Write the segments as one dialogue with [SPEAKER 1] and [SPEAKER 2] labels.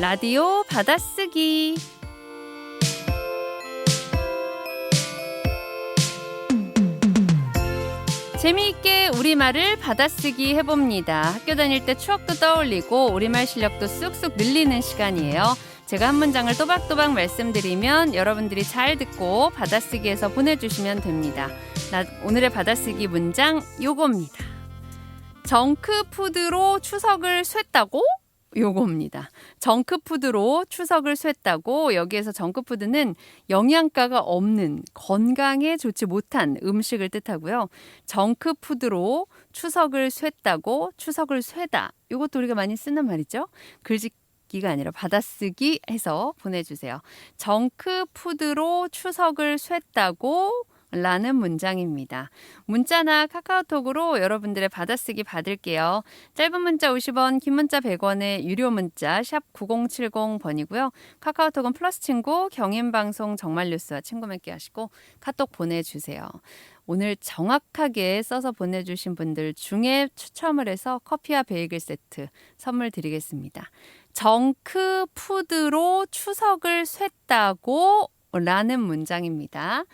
[SPEAKER 1] 라디오 받아쓰기 재미있게 우리말을 받아쓰기 해봅니다. 학교 다닐 때 추억도 떠올리고 우리말 실력도 쑥쑥 늘리는 시간이에요. 제가 한 문장을 또박또박 말씀드리면 여러분들이 잘 듣고 받아쓰기해서 보내주시면 됩니다. 나, 오늘의 받아쓰기 문장 요겁니다. 정크푸드로 추석을 쐐다고? 요겁니다. 정크푸드로 추석을 쐐다고 여기에서 정크푸드는 영양가가 없는 건강에 좋지 못한 음식을 뜻하고요. 정크푸드로 추석을 쐐다고 추석을 쐐다. 요것도 우리가 많이 쓰는 말이죠. 글짓 기가 아니라 받아쓰기 해서 보내주세요. 정크푸드로 추석을 쐐다고 라는 문장입니다. 문자나 카카오톡으로 여러분들의 받아쓰기 받을게요. 짧은 문자 50원, 긴 문자 100원의 유료 문자 샵 9070번이고요. 카카오톡은 플러스 친구 경인방송 정말 뉴스와 친구 맺기 하시고 카톡 보내주세요. 오늘 정확하게 써서 보내주신 분들 중에 추첨을 해서 커피와 베이글 세트 선물 드리겠습니다. 정크 푸드로 추석을 쐐다고 라는 문장입니다.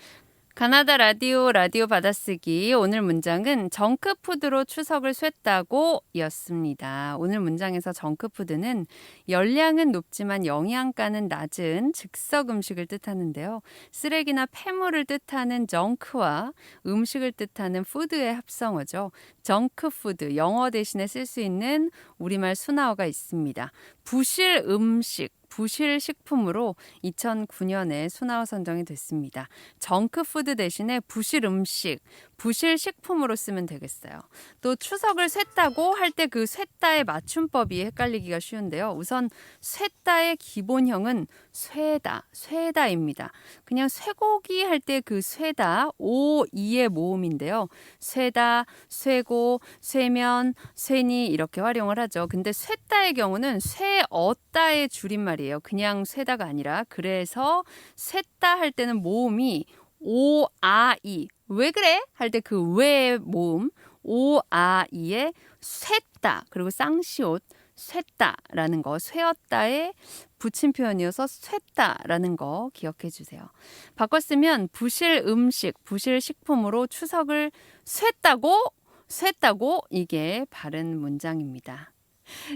[SPEAKER 1] 가나다 라디오 라디오 받아쓰기 오늘 문장은 정크푸드로 추석을 쐐다고 였습니다. 오늘 문장에서 정크푸드는 열량은 높지만 영양가는 낮은 즉석 음식을 뜻하는데요. 쓰레기나 폐물을 뜻하는 정크와 음식을 뜻하는 푸드의 합성어죠. 정크푸드 영어 대신에 쓸 수 있는 우리말 순화어가 있습니다. 부실 음식 부실 식품으로 2009년에 순화어 선정이 됐습니다. 정크푸드 대신에 부실 음식, 부실 식품으로 쓰면 되겠어요. 또 추석을 쐐다고 할 때그 쐐다의 맞춤법이 헷갈리기가 쉬운데요. 우선 쐐다의 기본형은 쇠다, 쇠다입니다. 그냥 쇠고기 할 때 그 쇠다, 오, 이의 모음인데요. 쇠다, 쇠고, 쇠면, 쇠니 이렇게 활용을 하죠. 근데 쇠다의 경우는 쇠었다의 줄임말이 에요. 그냥 쇠다가 아니라 그래서 쇠다 할 때는 모음이 오, 아, 이. 왜 그래? 할 때 그 왜 모음 오, 아, 이에 쇠다 그리고 쌍시옷 쇠다라는 거, 쇠었다의 붙임 표현이어서 쇠다라는 거 기억해 주세요. 바꿔 쓰면 부실 음식, 부실 식품으로 추석을 쇠다고, 쇠다고 이게 바른 문장입니다.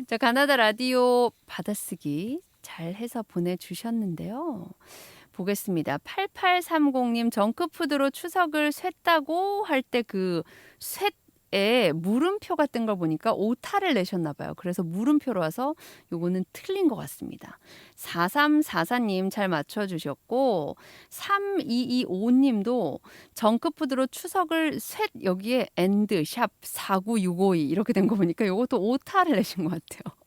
[SPEAKER 1] 자, 가나다 라디오 받아쓰기 잘 해서 보내주셨는데요. 보겠습니다. 8830님 정크푸드로 추석을 쐐다고 할 때그 쐐, 에 물음표 같은 걸 보니까 오타를 내셨나 봐요. 그래서 물음표로 와서 요거는 틀린 것 같습니다. 4344님 잘 맞춰주셨고 3225님도 정크푸드로 추석을 셋 여기에 엔드 샵 49652 이렇게 된 거 보니까 요것도 오타를 내신 것 같아요.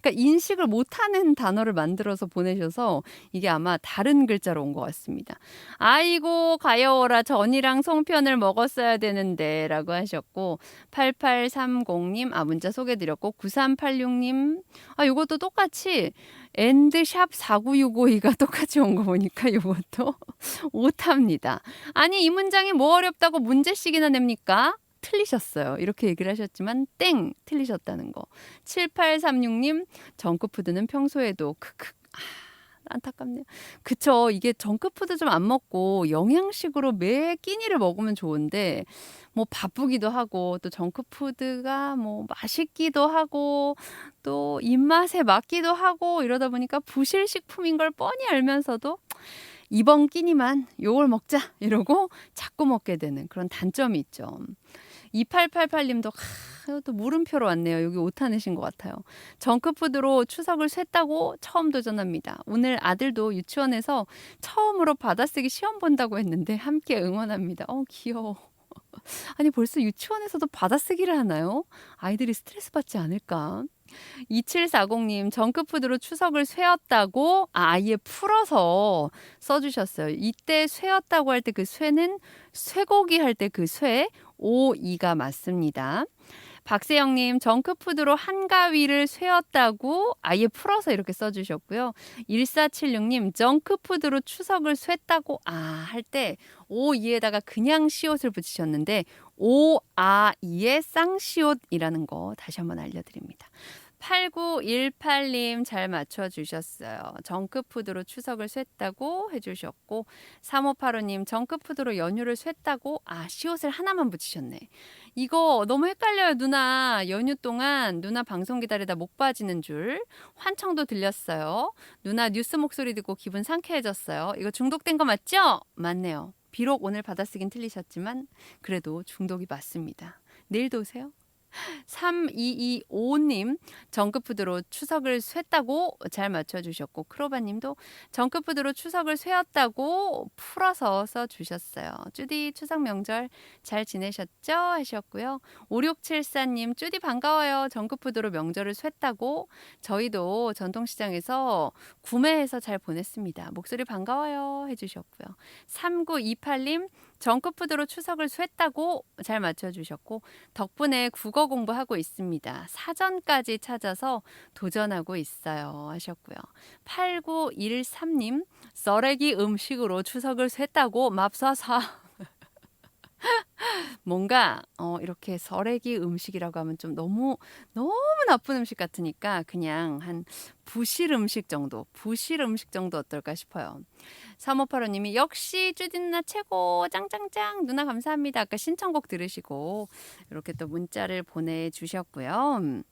[SPEAKER 1] 그러니까 인식을 못하는 단어를 만들어서 보내셔서 이게 아마 다른 글자로 온 것 같습니다. 아이고 가여워라 전이랑 송편을 먹었어야 되는데 라고 하셨고 8830님 아 문자 소개드렸고 9386님 아 이것도 똑같이 엔드샵 49652가 똑같이 온 거 보니까 이것도 오탑니다. 아니 이 문장이 뭐 어렵다고 문제씩이나 냅니까? 틀리셨어요. 이렇게 얘기를 하셨지만 땡 틀리셨다는 거. 7836님 정크푸드는 평소에도 크크 아, 안타깝네요. 그쵸. 이게 정크푸드 좀 안 먹고 영양식으로 매 끼니를 먹으면 좋은데 뭐 바쁘기도 하고 또 정크푸드가 뭐 맛있기도 하고 또 입맛에 맞기도 하고 이러다 보니까 부실식품인 걸 뻔히 알면서도 이번 끼니만 요걸 먹자 이러고 자꾸 먹게 되는 그런 단점이 있죠. 2888님도 하, 또 물음표로 왔네요. 여기 오타내신 것 같아요. 정크푸드로 추석을 쐐다고 처음 도전합니다. 오늘 아들도 유치원에서 처음으로 받아쓰기 시험 본다고 했는데 함께 응원합니다. 어 귀여워. 아니 벌써 유치원에서도 받아쓰기를 하나요? 아이들이 스트레스 받지 않을까? 2740님, 정크푸드로 추석을 쇠었다고 아, 아예 풀어서 써주셨어요. 이때 쇠었다고 할 때 그 쇠는 쇠고기 할 때 그 쇠, 오, 이가 맞습니다. 박세영님, 정크푸드로 한가위를 쇠었다고 아예 풀어서 이렇게 써주셨고요. 1476님, 정크푸드로 추석을 쇠다고 아, 할 때, 오, 이에다가 그냥 시옷을 붙이셨는데, 오, 아, 이에 쌍시옷이라는 거 다시 한번 알려드립니다. 8918님 잘 맞춰주셨어요. 정크푸드로 추석을 샜다고 해주셨고 3585님 정크푸드로 연휴를 샜다고 아 시옷을 하나만 붙이셨네. 이거 너무 헷갈려요 누나. 연휴 동안 누나 방송 기다리다 목 빠지는 줄 환청도 들렸어요. 누나 뉴스 목소리 듣고 기분 상쾌해졌어요. 이거 중독된 거 맞죠? 맞네요. 비록 오늘 받아쓰긴 틀리셨지만 그래도 중독이 맞습니다. 내일도 오세요. 3225님 정크푸드로 추석을 샜다고 잘 맞춰주셨고 크로바님도 정크푸드로 추석을 샜다고 풀어서 써주셨어요. 쭈디 추석 명절 잘 지내셨죠? 하셨고요. 5674님 쭈디 반가워요. 정크푸드로 명절을 샜다고 저희도 전통시장에서 구매해서 잘 보냈습니다. 목소리 반가워요 해주셨고요. 3928님 정크푸드로 추석을 샜다고 잘 맞춰주셨고 덕분에 국어 공부하고 있습니다. 사전까지 찾아서 도전하고 있어요 하셨고요. 8913님 썰레기 음식으로 추석을 샜다고 맙사사 뭔가 어, 이렇게 설레기 음식이라고 하면 좀 너무 너무 나쁜 음식 같으니까 그냥 한 부실 음식 정도, 부실 음식 정도 어떨까 싶어요. 3585님이 역시 쭈디 누나 최고 짱짱짱 누나 감사합니다. 아까 신청곡 들으시고 이렇게 또 문자를 보내주셨고요. 음,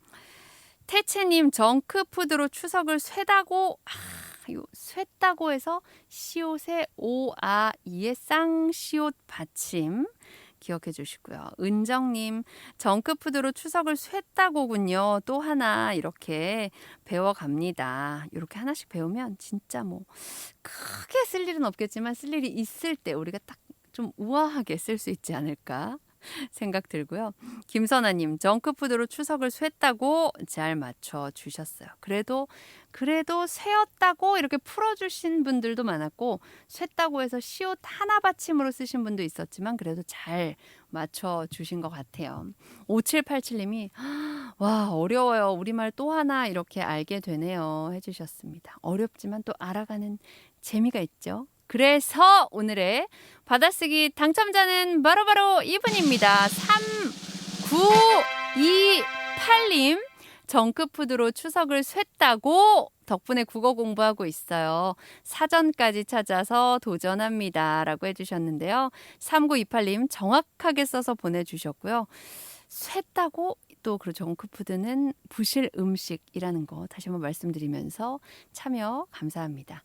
[SPEAKER 1] 태채님 정크푸드로 추석을 쇠다고 아, 요 쇠다고 해서 시옷의 오아 이의 쌍시옷 받침 기억해 주시고요. 은정님 정크푸드로 추석을 쇠다고군요. 또 하나 이렇게 배워갑니다. 이렇게 하나씩 배우면 진짜 뭐 크게 쓸 일은 없겠지만 쓸 일이 있을 때 우리가 딱 좀 우아하게 쓸 수 있지 않을까 생각 들고요. 김선아님 정크푸드로 추석을 쇠다고 잘 맞춰 주셨어요. 그래도 그래도 쇠었다고 이렇게 풀어주신 분들도 많았고 쇠다고 해서 시옷 하나 받침으로 쓰신 분도 있었지만 그래도 잘 맞춰 주신 것 같아요. 5787님이 와 어려워요. 우리말 또 하나 이렇게 알게 되네요. 해주셨습니다. 어렵지만 또 알아가는 재미가 있죠. 그래서 오늘의 받아쓰기 당첨자는 바로 바로 이분입니다. 3928님. 정크푸드로 추석을 샜다고 덕분에 국어 공부하고 있어요. 사전까지 찾아서 도전합니다. 라고 해주셨는데요. 3928님 정확하게 써서 보내주셨고요. 샜다고 또 그리고 정크푸드는 부실 음식이라는 거 다시 한번 말씀드리면서 참여 감사합니다.